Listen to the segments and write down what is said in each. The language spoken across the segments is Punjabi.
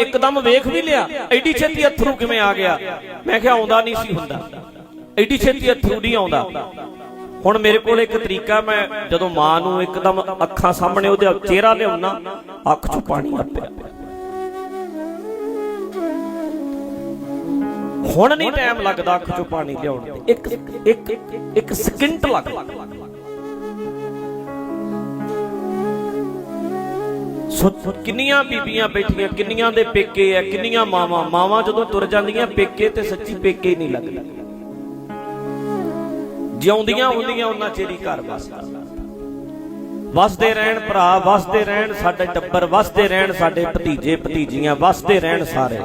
ਇੱਕਦਮ ਵੇਖ ਵੀ ਲਿਆ, ਐਡੀ ਛੇਤੀ ਅਥਰੂ ਕਿਵੇਂ ਆ ਗਿਆ? ਮੈਂ ਕਿਹਾ ਆਉਂਦਾ ਨਹੀਂ ਸੀ ਹੁੰਦਾ। ਐਡੀ ਛੇਤੀ ਅਥਰੂ ਨਹੀਂ ਆਉਂਦਾ। ਹੁਣ ਮੇਰੇ ਕੋਲ ਇੱਕ ਤਰੀਕਾ ਮੈਂ ਜਦੋਂ ਮਾਂ ਨੂੰ ਇੱਕਦਮ ਅੱਖਾਂ ਸਾਹਮਣੇ ਉਹਦੇ ਚਿਹਰਾ ਲਿਆਉਣਾ, ਅੱਖ 'ਚੋਂ ਪਾਣੀ ਆ ਪਿਆ ਹੁਣ ਨਹੀਂ ਟਾਈਮ ਲੱਗਦਾ ਅੱਖ 'ਚੋਂ ਪਾਣੀ ਲਿਆਉਣ ਤੇ। ਇੱਕ ਇੱਕ ਇੱਕ ਸਕਿੰਟ ਲੱਗਦਾ। ਸੋ ਕਿੰਨੀਆਂ ਬੀਬੀਆਂ ਬੈਠੀਆਂ, ਕਿੰਨੀਆਂ ਦੇ ਪੇਕੇ ਆ, ਕਿੰਨੀਆਂ ਮਾਵਾਂ ਮਾਵਾਂ ਜਦੋਂ ਤੁਰ ਜਾਂਦੀਆਂ, ਪੇਕੇ ਤੇ ਸੱਚੀ ਪੇਕੇ ਨਹੀਂ ਲੱਗਦਾ। ਜਿਉਂਦੀਆਂ ਹੁੰਦੀਆਂ ਉਹਨਾਂ ਚਿਰ ਘਰ ਵਸਦਾ। ਵਸਦੇ ਰਹਿਣ ਭਰਾ, ਵਸਦੇ ਰਹਿਣ ਸਾਡੇ ਟੱਬਰ, ਵਸਦੇ ਰਹਿਣ ਸਾਡੇ ਭਤੀਜੇ, ਭਤੀਜੀਆਂ, ਵਸਦੇ ਰਹਿਣ ਸਾਰੇ।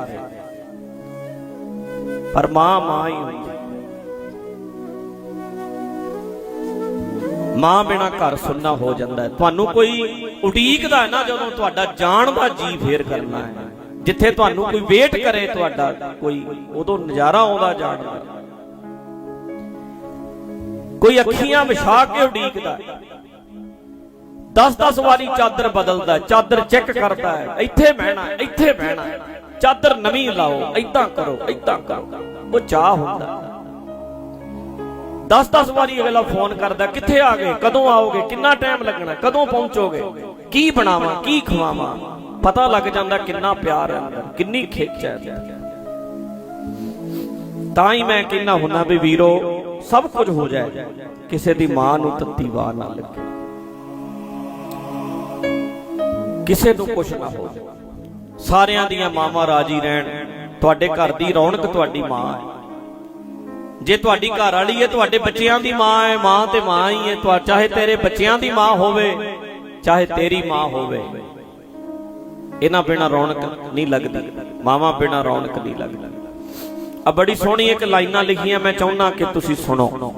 ਪਰ ਮਾਂ ਮਾਂ ਹੀ ਹੁੰਦੀ। ਮਾਂ ਬਿਨਾ ਘਰ ਸੁੰਨਾ ਹੋ ਜਾਂਦਾ ਹੈ। ਤੁਹਾਨੂੰ ਕੋਈ ਉਡੀਕਦਾ ਨਾ ਜਦੋਂ ਤੁਹਾਡਾ ਜਾਣ ਦਾ ਜੀ ਫੇਰ ਕਰਨਾ ਹੈ। ਜਿੱਥੇ ਤੁਹਾਨੂੰ ਕੋਈ ਵੇਟ ਕਰੇ ਤੁਹਾਡਾ, ਕੋਈ ਉਦੋਂ ਨਜ਼ਾਰਾ ਆਉਂਦਾ ਜਾਣ ਦਾ। ਕੋਈ ਅੱਖੀਆਂ ਵਿਛਾ ਕੇ ਉਡੀਕਦਾ 10-10 ਵਾਰੀ ਚਾਦਰ ਬਦਲਦਾ ਚਾਦਰ ਚੈੱਕ ਕਰਦਾ ਹੈ। ਇੱਥੇ ਬਹਿਣਾ ਇੱਥੇ ਬਹਿਣਾ ਚਾਦਰ ਨਵੀਂ ਲਾਓ ਐਦਾਂ ਕਰੋ ਐਦਾਂ ਕਰੋ। ਉਹ ਚਾਹ ਹੁੰਦਾ। 10-10 ਵਾਰੀ ਅਗਲਾ ਫੋਨ ਕਰਦਾ, ਕਿੱਥੇ ਆ ਗਏ? ਕਦੋਂ ਆਓਗੇ? ਕਿੰਨਾ ਟਾਈਮ ਲੱਗਣਾ? ਕਦੋਂ ਪਹੁੰਚੋਗੇ? ਕੀ ਬਣਾਵਾਂ? ਕੀ ਖਵਾਵਾਂ? ਪਤਾ ਲੱਗ ਜਾਂਦਾ ਕਿੰਨਾ ਪਿਆਰ ਹੈ ਅੰਦਰ, ਕਿੰਨੀ ਖਿੱਚ ਹੈ ਤਾਂ ਹੀ ਮੈਂ ਕਹਿੰਦਾ ਹੁੰਨਾ ਵੀ ਵੀਰੋ, ਸਭ ਕੁਝ ਹੋ ਜਾਏ, ਕਿਸੇ ਦੀ ਮਾਂ ਨੂੰ ਤੱਤੀ ਵਾਹ ਨਾ ਲੱਗੇ। ਕਿਸੇ ਨੂੰ ਕੁਝ ਨਾ ਹੋ ਸਾਰਿਆਂ ਦੀਆਂ ਮਾਵਾਂ ਰਾਜੀ ਰਹਿਣ, ਤੁਹਾਡੇ ਘਰ ਦੀ ਰੌਣਕ ਤੁਹਾਡੀ ਮਾਂ ਹੈ। ਜੇ ਤੁਹਾਡੀ ਘਰ ਵਾਲੀ ਹੈ, ਤੁਹਾਡੇ ਬੱਚਿਆਂ ਦੀ ਮਾਂ ਹੈ, ਮਾਂ ਤੇ ਮਾਂ ਹੀ ਹੈ, ਤੁਹਾ, ਚਾਹੇ ਤੇਰੇ ਬੱਚਿਆਂ ਦੀ ਮਾਂ ਹੋਵੇ, ਚਾਹੇ ਤੇਰੀ ਮਾਂ ਹੋਵੇ, ਇਹਨਾਂ ਬਿਨਾ ਰੌਣਕ ਨਹੀਂ ਲੱਗਦੀ, ਮਾਵਾਂ ਬਿਨਾ ਰੌਣਕ ਨਹੀਂ ਲੱਗਦੀ। ਆ ਬੜੀ ਸੋਹਣੀ ਇੱਕ ਲਾਈਨਾਂ ਲਿਖੀਆਂ, ਮੈਂ ਚਾਹੁੰਦਾ ਕਿ ਤੁਸੀਂ ਸੁਣੋ।